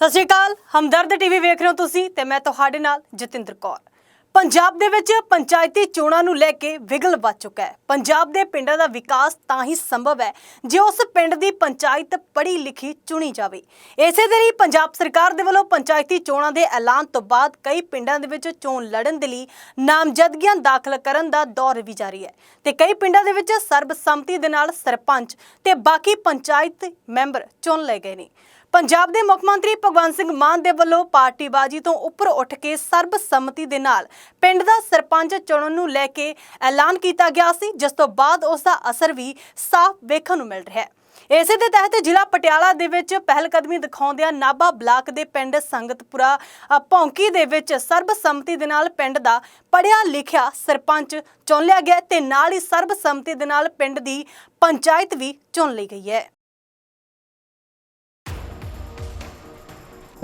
ਸਤਿ ਸ਼੍ਰੀ ਅਕਾਲ, ਹਮਦਰਦ ਟੀਵੀ ਵੇਖ ਰਹੇ ਹੋ ਤੁਸੀਂ ਤੇ ਮੈਂ ਤੁਹਾਡੇ ਨਾਲ ਜਤਿੰਦਰ ਕੌਰ। ਪੰਜਾਬ ਦੇ ਵਿੱਚ ਪੰਚਾਇਤੀ ਚੋਣਾਂ ਨੂੰ ਲੈ ਕੇ ਵਿਗਲ ਵੱਜ ਚੁੱਕਾ ਹੈ। ਪੰਜਾਬ ਦੇ ਪਿੰਡਾਂ ਦਾ ਵਿਕਾਸ ਤਾਂ ਹੀ ਸੰਭਵ ਹੈ ਜੇ ਉਸ ਪਿੰਡ ਦੀ ਪੰਚਾਇਤ ਪੜ੍ਹੀ ਲਿਖੀ ਚੁਣੀ ਜਾਵੇ। ਇਸੇ ਦੇ ਲਈ ਪੰਜਾਬ ਸਰਕਾਰ ਦੇ ਵੱਲੋਂ ਪੰਚਾਇਤੀ ਚੋਣਾਂ ਦੇ ਐਲਾਨ ਤੋਂ ਬਾਅਦ ਕਈ ਪਿੰਡਾਂ ਦੇ ਵਿੱਚ ਚੋਣ ਲੜਨ ਦੇ ਲਈ ਨਾਮਜ਼ਦਗੀਆਂ ਦਾਖਲ ਕਰਨ ਦਾ ਦੌਰ ਵੀ ਜਾਰੀ ਹੈ ਤੇ ਕਈ ਪਿੰਡਾਂ ਦੇ ਵਿੱਚ ਸਰਬਸੰਮਤੀ ਦੇ ਨਾਲ ਸਰਪੰਚ ਤੇ ਬਾਕੀ ਪੰਚਾਇਤ ਮੈਂਬਰ ਚੁਣ ਲਏ ਗਏ ਨੇ। ਪੰਜਾਬ ਦੇ ਮੁੱਖ ਮੰਤਰੀ ਭਗਵੰਤ ਸਿੰਘ ਮਾਨ ਦੇ ਵੱਲੋਂ ਪਾਰਟੀਬਾਜ਼ੀ ਤੋਂ ਉੱਪਰ ਉੱਠ ਕੇ ਸਰਬਸੰਮਤੀ ਦੇ ਨਾਲ ਪਿੰਡ ਦਾ ਸਰਪੰਚ ਚੁਣਨ ਨੂੰ ਲੈ ਕੇ ਐਲਾਨ ਕੀਤਾ ਗਿਆ ਸੀ, ਜਿਸ ਤੋਂ ਬਾਅਦ ਉਸ ਦਾ ਅਸਰ ਵੀ ਸਾਫ਼ ਵੇਖਣ ਨੂੰ ਮਿਲ ਰਿਹਾ ਹੈ। ਇਸੇ ਦੇ ਤਹਿਤ ਜ਼ਿਲ੍ਹਾ ਪਟਿਆਲਾ ਦੇ ਵਿੱਚ ਪਹਿਲ ਕਦਮੀ ਦਿਖਾਉਂਦਿਆਂ ਨਾਭਾ ਬਲਾਕ ਦੇ ਪਿੰਡ ਸੰਗਤਪੁਰਾ ਭੌਂਕੀ ਦੇ ਵਿੱਚ ਸਰਬਸੰਮਤੀ ਦੇ ਨਾਲ ਪਿੰਡ ਦਾ ਪੜਿਆ ਲਿਖਿਆ ਸਰਪੰਚ ਚੁਣ ਲਿਆ ਗਿਆ ਤੇ ਨਾਲ ਹੀ ਸਰਬਸੰਮਤੀ ਦੇ ਨਾਲ ਪਿੰਡ ਦੀ ਪੰਚਾਇਤ ਵੀ ਚੁਣ ਲਈ ਗਈ ਹੈ।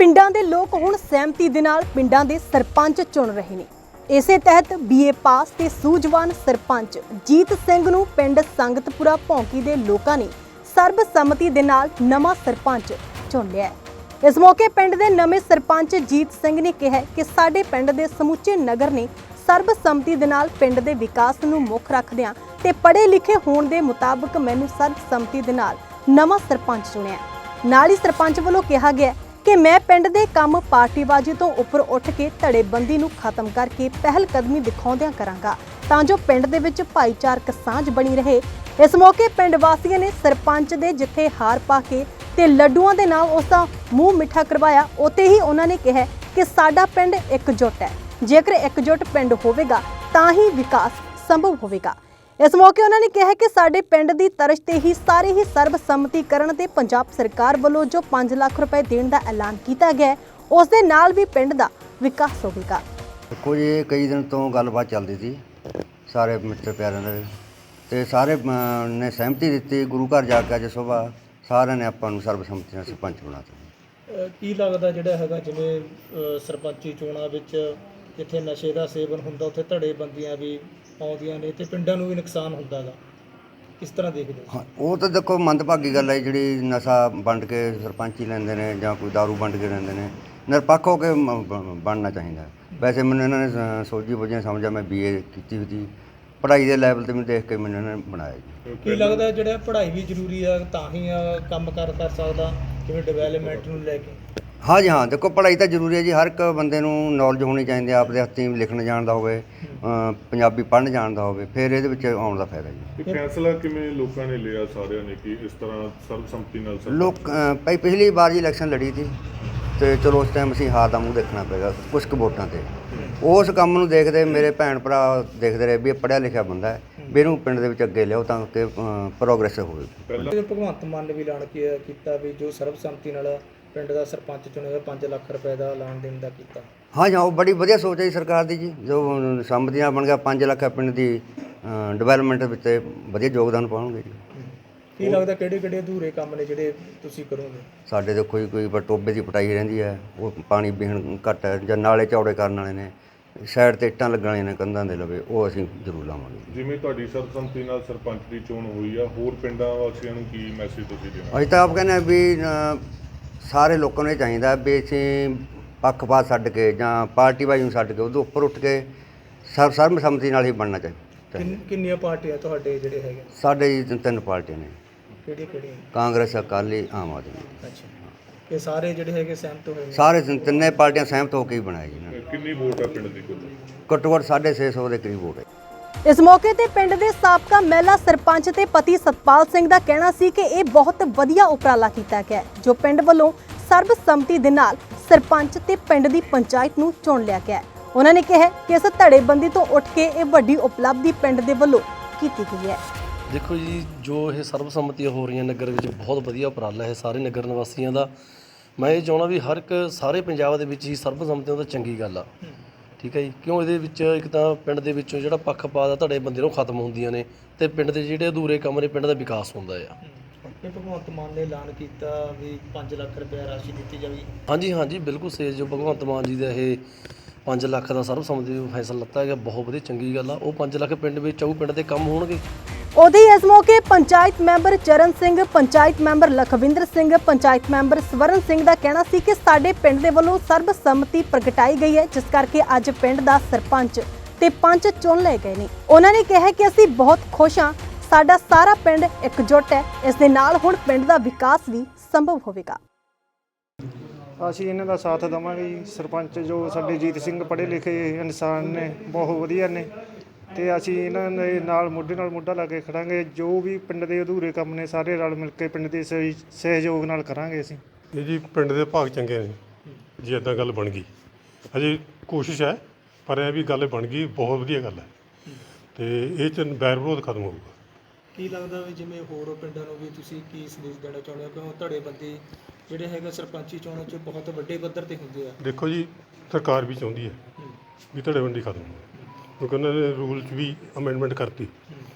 ਪਿੰਡਾਂ ਦੇ ਲੋਕ ਹੁਣ ਸਹਿਮਤੀ ਦੇ ਨਾਲ ਪਿੰਡਾਂ ਦੇ ਸਰਪੰਚ ਚੁਣ ਰਹੇ ਨੇ। ਇਸੇ ਤਹਿਤ ਬੀਏ ਪਾਸ ਤੇ ਸੂਝਵਾਨ ਸਰਪੰਚ ਜੀਤ ਸਿੰਘ ਨੂੰ ਪਿੰਡ ਸੰਗਤਪੁਰਾ ਭੌਂਕੀ ਦੇ ਲੋਕਾਂ ਨੇ ਸਰਬਸੰਮਤੀ ਦੇ ਨਾਲ ਨਵਾਂ ਸਰਪੰਚ ਚੁਣ ਲਿਆ ਹੈ। ਇਸ ਮੌਕੇ ਪਿੰਡ ਦੇ ਨਵੇਂ ਸਰਪੰਚ ਜੀਤ ਸਿੰਘ ਨੇ ਕਿਹਾ ਕਿ ਸਾਡੇ ਪਿੰਡ ਦੇ ਸਮੁੱਚੇ ਨਗਰ ਨੇ ਸਰਬਸੰਮਤੀ ਦੇ ਨਾਲ ਪਿੰਡ ਦੇ ਵਿਕਾਸ ਨੂੰ ਮੁੱਖ ਰੱਖਦਿਆਂ ਤੇ ਪੜ੍ਹੇ ਲਿਖੇ ਹੋਣ ਦੇ ਮੁਤਾਬਕ ਮੈਨੂੰ ਸਰਬਸੰਮਤੀ ਦੇ ਨਾਲ ਨਵਾਂ ਸਰਪੰਚ ਚੁਣਿਆ ਨਾਲ ਹੀ ਸਰਪੰਚ ਵੱਲੋਂ ਕਿਹਾ ਗਿਆ ਕਿ ਮੈਂ ਪਿੰਡ ਦੇ ਕੰਮ ਪਾਰਟੀਬਾਜ਼ੀ ਤੋਂ ਉੱਪਰ ਉੱਠ ਕੇ ਧੜੇਬੰਦੀ ਨੂੰ ਖਤਮ ਕਰਕੇ ਪਹਿਲ ਕਦਮੀ ਦਿਖਾਉਂਦਿਆਂ ਕਰਾਂਗਾ, ਤਾਂ ਜੋ ਪਿੰਡ ਦੇ ਵਿੱਚ ਭਾਈਚਾਰਕ ਸਾਂਝ ਬਣੀ ਰਹੇ। ਇਸ ਮੌਕੇ ਪਿੰਡ ਵਾਸੀਆਂ ਨੇ ਸਰਪੰਚ ਦੇ ਜਿੱਥੇ ਹਾਰ ਪਾ ਕੇ ਤੇ ਲੱਡੂਆਂ ਦੇ ਨਾਲ ਉਸ ਦਾ ਮੂੰਹ ਮਿੱਠਾ ਕਰਵਾਇਆ, ਉੱਥੇ ਹੀ ਉਹਨਾਂ ਨੇ ਕਿਹਾ ਕਿ ਸਾਡਾ ਪਿੰਡ ਇਕਜੁੱਟ ਹੈ। ਜੇਕਰ ਇਕਜੁੱਟ ਪਿੰਡ ਹੋਵੇਗਾ, ਤਾਂ ਹੀ ਵਿਕਾਸ ਸੰਭਵ ਹੋਵੇਗਾ। ਇਸ ਮੌਕੇ ਉਹਨਾਂ ਨੇ ਕਿਹਾ ਕਿ ਸਾਡੇ ਪਿੰਡ ਦੀ ਤਰਜ਼ ਤੇ ਹੀ ਸਾਰੇ ਹੀ ਸਰਬਸੰਮਤੀ ਕਰਨ ਤੇ ਪੰਜਾਬ ਸਰਕਾਰ ਵੱਲੋਂ ਜੋ 5 ਲੱਖ ਰੁਪਏ ਦੇਣ ਦਾ ਐਲਾਨ ਕੀਤਾ ਗਿਆ ਉਸ ਦੇ ਨਾਲ ਵੀ ਪਿੰਡ ਦਾ ਵਿਕਾਸ ਹੋਵੇਗਾ ਦੇਖੋ ਜੀ ਇਹ ਕਈ ਦਿਨ ਤੋਂ ਗੱਲਬਾਤ ਚੱਲਦੀ ਸੀ ਸਾਰੇ ਮਿੱਤਰ ਪਿਆਰਿਆਂ ਦੇ। ਤੇ ਸਾਰੇ ਅਮ, ਨੇ ਸਹਿਮਤੀ ਦਿੱਤੀ ਗੁਰੂ ਘਰ ਜਾ ਕੇ ਅੱਜ ਸਵੇਰ ਸਾਰਿਆਂ ਨੇ ਆਪਾਂ ਨੂੰ ਸਰਬਸੰਮਤੀ ਨਾਲ ਸਰਪੰਚ ਬਣਾਤਾ ਅਹ ਕੀ ਲੱਗਦਾ ਜਿਹੜਾ ਹੈਗਾ ਜਿਵੇਂ ਅਹ ਸਰਪੰਚੀ ਚੋਣਾਂ ਵਿੱਚ ਜਿੱਥੇ ਨਸ਼ੇ ਦਾ ਸੇਵਨ ਹੁੰਦਾ ਉੱਥੇ ਧੜੇ ਬੰਦੀਆਂ ਵੀ ਆਉਂਦੀਆਂ ਨੇ ਤੇ ਪਿੰਡਾਂ ਨੂੰ ਵੀ ਨੁਕਸਾਨ ਹੁੰਦਾ ਗਾ ਕਿਸ ਤਰ੍ਹਾਂ ਦੇਖਦੇ ਹੋ? ਉਹ ਤਾਂ ਦੇਖੋ ਮੰਦਭਾਗੀ ਗੱਲ ਹੈ ਜਿਹੜੀ ਨਸ਼ਾ ਵੰਡ ਕੇ ਸਰਪੰਚੀ ਲੈਂਦੇ ਨੇ ਜਾਂ ਕੋਈ दारू ਵੰਡ ਕੇ ਲੈਂਦੇ ਨੇ। ਨਿਰਪੱਖ ਹੋ ਕੇ ਮ- ਬ- ਬਣਨਾ ਚਾਹੀਦਾ। ਵੈਸੇ ਮੈਨੂੰ ਇਹਨਾਂ ਨੇ ਸ- ਸੋਝੀ ਬੁਝਿਆ ਸਮਝਿਆ ਮੈਂ ਬੀਏ ਕੀਤੀ ਹੋਈ ਸੀ। ਪੜ੍ਹਾਈ ਦੇ ਲੈਵਲ ਤੇ ਮੈਨੂੰ ਦੇਖ ਕੇ ਮੈਨੂੰ ਇਹਨਾਂ ਨੇ ਬਣਾਇਆ ਜੀ। ਕੀ ਲੱਗਦਾ ਜਿਹੜਾ ਪੜ੍ਹਾਈ ਵੀ ਜ਼ਰੂਰੀ ਆ ਤਾਂ ਹੀ ਆ ਕੰਮ ਕਰ ਕਰ ਸਕਦਾ ਜਿਵੇਂ ਡਿਵੈਲਪਮੈਂਟ ਨੂੰ ਲੈ ਕੇ? ਹਾਂ ਜੀ ਹਾਂ ਦੇਖੋ ਪੜ੍ਹਾਈ ਤਾਂ ਜ਼ਰੂਰੀ ਹੈ ਜੀ ਹਰ ਇੱਕ ਬੰਦੇ ਨੂੰ ਨੌਲੇਜ ਹੋਣੀ ਚਾਹੀਦੀ ਹੈ ਆਪਦੇ ਹੱਥੀਂ ਲਿਖਣ ਜਾਣਦਾ ਹੋਵੇ ਅ, ਪੰਜਾਬੀ ਪੜ੍ਹਨ ਜਾਣਦਾ ਹੋਵੇ ਫਿਰ ਇਹਦੇ ਵਿੱਚ ਆਉਣ ਦਾ ਫਾਇਦਾ ਜੀ। ਇਹ ਫੈਸਲਾ ਕਿਵੇਂ ਲੋਕਾਂ ਨੇ ਲਿਆ ਸਾਰਿਆਂ ਨੇ ਕਿ ਇਸ ਤਰ੍ਹਾਂ ਸਰਬਸੰਮਤੀ ਨਾਲ ਲੋਕ ਭਾਈ ਪਿਛਲੀ ਵਾਰ ਜੀ ਇਲੈਕਸ਼ਨ ਲੜੀ ਸੀ ਤੇ ਚਲੋ ਉਸ ਟਾਈਮ ਅਸੀਂ ਹਾਰ ਦਾ ਮੂੰਹ ਦੇਖਣਾ ਪਏਗਾ ਕੁਝ ਕੁ ਵੋਟਾਂ ਤੇ। ਉਸ ਕੰਮ ਨੂੰ ਦੇਖਦੇ ਮੇਰੇ ਭੈਣ ਭਰਾ ਦੇਖਦੇ ਰਹੇ ਵੀ ਇਹ ਪੜ੍ਹਿਆ ਲਿਖਿਆ ਬੰਦਾ ਹੈ ਵੀ ਇਹਨੂੰ ਪਿੰਡ ਦੇ ਵਿੱਚ ਅੱਗੇ ਲਿਆਓ ਤਾਂ ਕਿ ਪ੍ਰੋਗਰੈਸ ਹੋਵੇ। ਭਗਵੰਤ ਮਾਨ ਨੇ ਵੀ ਐਲਾਨ ਕੀਤਾ ਵੀ ਜੋ ਸਰਬਸੰਮਤੀ ਨਾਲ ਪਿੰਡ ਦਾ ਸਰਪੰਚ ਚੁਣੇਗਾ 5 ਲੱਖ ਰੁਪਏ ਦਾ ਐਲਾਨ ਦੇਣ ਦਾ ਕੀਤਾ। ਹਾਂ ਜੀ ਉਹ ਬੜੀ ਵਧੀਆ ਸੋਚ ਹੈ ਜੀ ਸਰਕਾਰ ਦੀ ਜੀ। ਜੋ ਨਾਲ ਬਣ ਗਿਆ 5 ਲੱਖ ਪਿੰਡ ਦੀ ਡਿਵੈਲਪਮੈਂਟ ਵਿੱਚ ਵਧੀਆ ਯੋਗਦਾਨ ਪਾਉਣਗੇ ਜੀ। ਕੀ ਲੱਗਦਾ ਕਿਹੜੇ ਕਿਹੜੇ ਅਧੂਰੇ ਕੰਮ ਨੇ ਜਿਹੜੇ ਤੁਸੀਂ ਕਰੋਗੇ? ਸਾਡੇ ਤੇ ਕੋਈ ਕੋਈ ਟੋਬੇ ਦੀ ਪਟਾਈ ਰਹਿੰਦੀ ਹੈ ਉਹ ਪਾਣੀ ਪੀਣ ਘੱਟ ਹੈ ਜਾਂ ਨਾਲੇ ਚੌੜੇ ਕਰਨ ਵਾਲੇ ਨੇ ਸਾਈਡ ਤੇ ਇੱਟਾਂ ਲੱਗਣ ਵਾਲੀਆਂ ਨੇ ਕੰਧਾਂ ਦੇ ਲਵੇ ਉਹ ਅਸੀਂ ਜ਼ਰੂਰ ਲਾਵਾਂਗੇ ਜਿਵੇਂ ਤੁਹਾਡੀ ਸਰਬਸੰਮਤੀ ਨਾਲ ਸਰਪੰਚ ਦੀ ਚੋਣ ਹੋਈ ਆ ਹੋਰ ਪਿੰਡਾਂ ਵਾਸੀਆਂ ਨੂੰ ਕੀ ਮੈਸੇਜ ਤੁਸੀਂ ਦੇਣਾ? ਅਸੀਂ ਤਾਂ ਆਪ ਕਹਿੰਦੇ ਵੀ ਸਾਰੇ ਲੋਕਾਂ ਨੂੰ ਇਹ ਚਾਹੀਦਾ ਵੀ ਅਸੀਂ ਪੱਖਪਾਤ ਛੱਡ ਕੇ ਜਾਂ ਪਾਰਟੀ ਵਾਈ ਨੂੰ ਛੱਡ ਕੇ ਉਹਦੇ ਉੱਪਰ ਉੱਠ ਕੇ ਸਰਬ ਸਰਬਸੰਮਤੀ ਨਾਲ ਹੀ ਬਣਨਾ ਚਾਹੀਦਾ ਕਿੰਨ- ਕਿੰਨੀਆਂ ਪਾਰਟੀਆਂ ਤੁਹਾਡੇ ਜਿਹੜੇ ਹੈਗੇ? ਸਾਡੇ ਜੀ ਤਿੰਨ- ਤਿੰਨ ਪਾਰਟੀਆਂ ਨੇ। ਕਿਹੜੀਆਂ ਕਿਹੜੀਆਂ? ਕਾਂਗਰਸ ਅਕਾਲੀ ਆਮ ਆਦਮੀ। ਅੱਛਾ। ਇਹ ਸਾਰੇ ਜਿਹੜੇ ਹੈਗੇ ਸਹਿਮਤ ਹੋਏ ਨੇ? ਸਾਰੇ ਤਿੰਨ- ਤਿੰਨੇ ਪਾਰਟੀਆਂ ਸਹਿਮਤ ਹੋ ਕੇ ਹੀ ਬਣਾਇਆ ਜੀ ਇਹਨਾਂ ਨੇ। ਕਿੰਨੀ ਵੋਟ ਆ ਪਿੰਡ ਦੀ ਕੁੱਲ? ਘੱਟੋ ਘੱਟ 650 ਦੇ ਕਰੀਬ ਵੋਟ ਹੈ। ਇਸ ਮੌਕੇ ਤੇ ਪਿੰਡ ਦੇ ਸਾਬਕਾ ਮਹਿਲਾ ਸਰਪੰਚ ਤੇ ਪਤੀ ਸਤਪਾਲ ਸਿੰਘ ਦਾ ਕਹਿਣਾ ਸੀ ਕਿ ਇਹ ਬਹੁਤ ਵਧੀਆ ਉਪਰਾਲਾ ਕੀਤਾ ਗਿਆ ਹੈ, ਜੋ ਪਿੰਡ ਵੱਲੋਂ ਸਰਬਸੰਮਤੀ ਦੇ ਨਾਲ ਸਰਪੰਚ ਤੇ ਪਿੰਡ ਦੀ ਪੰਚਾਇਤ ਨੂੰ ਚੁਣ ਲਿਆ ਗਿਆ ਹੈ। ਉਹਨਾਂ ਨੇ ਕਿਹਾ ਕਿ ਇਸ ਧੜੇਬੰਦੀ ਤੋਂ ਉੱਠ ਕੇ ਇਹ ਵੱਡੀ ਉਪਲਬਧੀ ਪਿੰਡ ਦੇ ਵੱਲੋਂ ਕੀਤੀ ਗਈ ਹੈ। ਦੇਖੋ ਜੀ ਜੋ ਇਹ ਸਰਬਸੰਮਤੀਆਂ ਹੋ ਰਹੀਆਂ ਨਗਰ ਵਿੱਚ ਬਹੁਤ ਵਧੀਆ ਉਪਰਾਲਾ ਹੈ ਸਾਰੇ ਨਗਰ ਨਿਵਾਸੀਆਂ ਦਾ। ਮੈਂ ਇਹ ਚਾਹੁੰਦਾ ਵੀ ਹਰ ਇੱਕ ਸਾਰੇ ਪੰਜਾਬ ਦੇ ਵਿੱਚ ਹੀ ਸਰਬਸੰਮਤੀਆਂ ਤਾਂ ਚੰਗੀ ਗੱਲ ਆ। ਠੀਕ ਹੈ ਜੀ? ਕਿਉਂ ਇਹਦੇ ਵਿੱਚ ਇੱਕ ਤਾਂ ਪਿੰਡ ਦੇ ਵਿੱਚੋਂ ਜਿਹੜਾ ਪੱਖਪਾਤ ਆ ਤੁਹਾਡੇ ਬੰਦੇ ਨੂੰ ਖਤਮ ਹੁੰਦੀਆਂ ਨੇ ਤੇ ਪਿੰਡ ਦੇ ਜਿਹੜੇ ਅਧੂਰੇ ਕੰਮ ਨੇ ਪਿੰਡ ਦਾ ਵਿਕਾਸ ਹੁੰਦਾ ਆ। ਇਹ ਭਗਵੰਤ ਮਾਨ ਨੇ ਐਲਾਨ ਕੀਤਾ ਵੀ 5 ਲੱਖ ਰੁਪਏ ਰਾਸ਼ੀ ਦਿੱਤੀ ਜਾਵੇਗੀ ਹਾਂਜੀ ਹਾਂਜੀ ਬਿਲਕੁਲ ਸੇਜ ਜੋ। ਭਗਵੰਤ ਮਾਨ ਜੀ ਦਾ ਇਹ 5 ਲੱਖ ਦਾ ਸਰਬਸੰਮਤੀ ਫੈਸਲਾ ਲੱਤਾ ਹੈਗਾ ਬਹੁਤ ਵਧੀਆ ਚੰਗੀ ਗੱਲ ਆ। ਉਹ 5 ਲੱਖ ਪਿੰਡ ਵਿੱਚ ਆਊ ਪਿੰਡ ਦੇ ਕੰਮ ਹੋਣਗੇ। ਉਦੋਂ ਇਸ ਮੌਕੇ panchayat member Charan Singh, panchayat member Lakhwinder Singh, panchayat member Swaran Singh ਦਾ ਕਹਿਣਾ ਸੀ ਕਿ ਸਾਡੇ ਪਿੰਡ ਦੇ ਵੱਲੋਂ ਸਰਬਸੰਮਤੀ ਪ੍ਰਗਟਾਈ ਗਈ ਹੈ, ਜਿਸ ਕਰਕੇ ਅੱਜ ਪਿੰਡ ਦਾ ਸਰਪੰਚ ਤੇ ਪੰਚ ਚੁਣ ਲਏ ਗਏ ਨੇ। ਉਹਨਾਂ ਨੇ ਕਿਹਾ ਕਿ ਅਸੀਂ ਬਹੁਤ ਖੁਸ਼ ਹਾਂ, ਸਾਡਾ ਸਾਰਾ ਪਿੰਡ ਇਕਜੁੱਟ ਹੈ, ਇਸ ਦੇ ਨਾਲ ਹੁਣ ਪਿੰਡ ਦਾ ਵਿਕਾਸ ਵੀ ਸੰਭਵ ਹੋਵੇਗਾ। ਅਸੀਂ ਇਹਨਾਂ ਦਾ ਸਾਥ ਦੇਵਾਂਗੇ ਜੀ। ਸਰਪੰਚ ਜੋ ਸਾਡੇ ਜੀਤ ਸਿੰਘ ਪੜ੍ਹੇ ਲਿਖੇ ਇਨਸਾਨ ਨੇ, ਬਹੁਤ ਵਧੀਆ ਨੇ। ਤੇ ਅਸੀਂ ਇਹਨਾਂ ਦੇ ਨਾਲ ਮੋਢੇ ਨਾਲ ਮੋਢਾ ਲਾ ਕੇ ਖੜਾਂਗੇ। ਜੋ ਵੀ ਪਿੰਡ ਦੇ ਅਧੂਰੇ ਕੰਮ ਨੇ ਸਾਰੇ ਰਲ ਮਿਲ ਕੇ ਪਿੰਡ ਦੇ ਸਹਿ- ਸਹਿਯੋਗ ਨਾਲ ਕਰਾਂਗੇ ਅਸੀਂ। ਇਹ ਜੀ ਪਿੰਡ ਦੇ ਭਾਗ ਚੰਗੇ ਨੇ। ਜੇ ਇਦਾਂ ਗੱਲ ਬਣ ਗਈ। ਅਜੇ ਕੋਸ਼ਿਸ਼ ਹੈ ਪਰ ਇਹ ਵੀ ਗੱਲ ਬਣ ਗਈ ਬਹੁਤ ਵਧੀਆ ਗੱਲ ਹੈ। ਤੇ ਇਹ ਚ ਬੈਰ ਵਿਰੋਧ ਖਤਮ ਹੋਊਗਾ। ਕੀ ਲੱਗਦਾ ਵੀ ਜਿਵੇਂ ਹੋਰ ਪਿੰਡਾਂ ਨੂੰ ਵੀ ਤੁਸੀਂ ਕੀ ਸੰਦੇਸ਼ ਦੇਣਾ ਚਾਹੁੰਦੇ ਹੋ? ਕਿਉਂ ਧੜੇਬੰਦੀ ਜਿਹੜੇ ਹੈਗੇ ਸਰਪੰਚੀ ਚੋਣਾਂ 'ਚ ਬਹੁਤ ਵੱਡੇ ਪੱਧਰ ਤੇ ਹੁੰਦੇ ਆ। ਦੇਖੋ ਜੀ ਸਰਕਾਰ ਵੀ ਚਾਹੁੰਦੀ ਹੈ ਵੀ ਧੜੇਬੰਦੀ ਖਤਮ ਹੋਵੇ। ਕਿਉਂਕਿ ਉਹਨਾਂ ਨੇ ਰੂਲ 'ਚ ਵੀ ਅਮੈਂਡਮੈਂਟ ਕਰਤੀ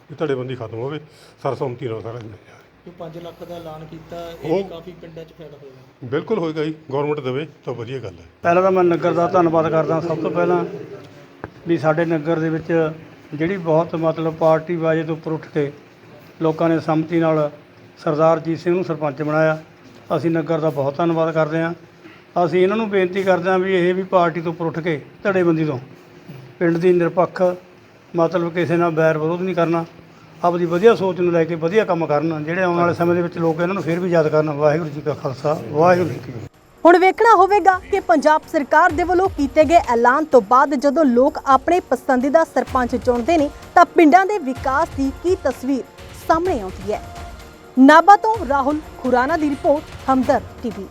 ਵੀ ਧੜੇਬੰਦੀ ਖਤਮ ਹੋਵੇ ਸਰਸੰਮਤੀ ਨਾਲ ਸਾਰਾ ਜਾਵੇ ਜੋ 5 ਲੱਖ ਦਾ ਐਲਾਨ ਕੀਤਾ ਇਹ ਵੀ ਉਹ- ਕਾਫੀ ਪਿੰਡਾਂ 'ਚ ਫਾਇਦਾ ਹੋਏਗਾ ਬਿਲਕੁਲ ਹੋਏਗਾ ਜੀ ਗਵਰਨਮੈਂਟ ਦੇਵੇ ਤਾਂ ਵਧੀਆ ਗੱਲ ਹੈ। ਪਹਿਲਾਂ ਤਾਂ ਮੈਂ ਨਗਰ ਦਾ ਧੰਨਵਾਦ ਕਰਦਾ ਸਭ ਤੋਂ ਪਹਿਲਾਂ ਵੀ ਸਾਡੇ ਨਗਰ ਦੇ ਵਿੱਚ ਜਿਹੜੀ ਬਹੁਤ ਮਤਲਬ ਪਾਰਟੀ ਵਾਜੇ ਤੋਂ ਉੱਪਰ ਉੱਠ ਕੇ ਲੋਕਾਂ ਨੇ ਸੰਮਤੀ ਨਾਲ ਸਰਦਾਰ ਜੀਤ ਸਿੰਘ ਨੂੰ ਸਰਪੰਚ ਬਣਾਇਆ। ਅਸੀਂ ਨਗਰ ਦਾ ਬਹੁਤ ਧੰਨਵਾਦ ਕਰਦੇ ਹਾਂ। ਅਸੀਂ ਇਹਨਾਂ ਨੂੰ ਬੇਨਤੀ ਕਰਦੇ ਹਾਂ ਵੀ ਇਹ ਵੀ ਪਾਰਟੀ ਤੋਂ ਉੱਪਰ ਉੱਠ ਕੇ ਧੜੇਬੰਦੀ ਤੋਂ ਪਿੰਡ ਦੀ ਨਿਰਪੱਖ, ਮਤਲਬ ਕਿਸੇ ਨਾਲ ਬੈਰ ਵਿਰੋਧ ਨਹੀਂ ਕਰਨਾ, ਆਪਦੀ ਵਧੀਆ ਸੋਚ ਨੂੰ ਲੈ ਕੇ ਵਧੀਆ ਕੰਮ ਕਰਨ, ਜਿਹੜੇ ਆਉਣ ਵਾਲੇ ਸਮੇਂ ਦੇ ਵਿੱਚ ਲੋਕ ਇਹਨਾਂ ਨੂੰ ਫਿਰ ਵੀ ਯਾਦ ਕਰਨ, ਵਾਹਿਗੁਰੂ ਜੀ ਕਾ ਖਾਲਸਾ, ਵਾਹਿਗੁਰੂ ਜੀ ਕੀ ਫਤਿਹ। ਹੁਣ ਵੇਖਣਾ ਹੋਵੇਗਾ ਕਿ ਪੰਜਾਬ ਸਰਕਾਰ ਦੇ ਵੱਲੋਂ ਕੀਤੇ ਗਏ ਐਲਾਨ ਤੋਂ ਬਾਅਦ ਜਦੋਂ ਲੋਕ ਆਪਣੇ ਪਸੰਦੀਦਾ ਸਰਪੰਚ ਚੁਣਦੇ ਨੇ, ਤਾਂ ਪਿੰਡਾਂ ਦੇ ਵਿਕਾਸ ਦੀ ਕੀ ਤਸਵੀਰ ਸਾਹਮਣੇ ਆਉਂਦੀ ਹੈ। ਨਾਭਾ ਤੋਂ ਰਾਹੁਲ ਖੁਰਾਨਾ ਦੀ ਰਿਪੋਰਟ, ਹਮਦਰ ਟੀਵੀ।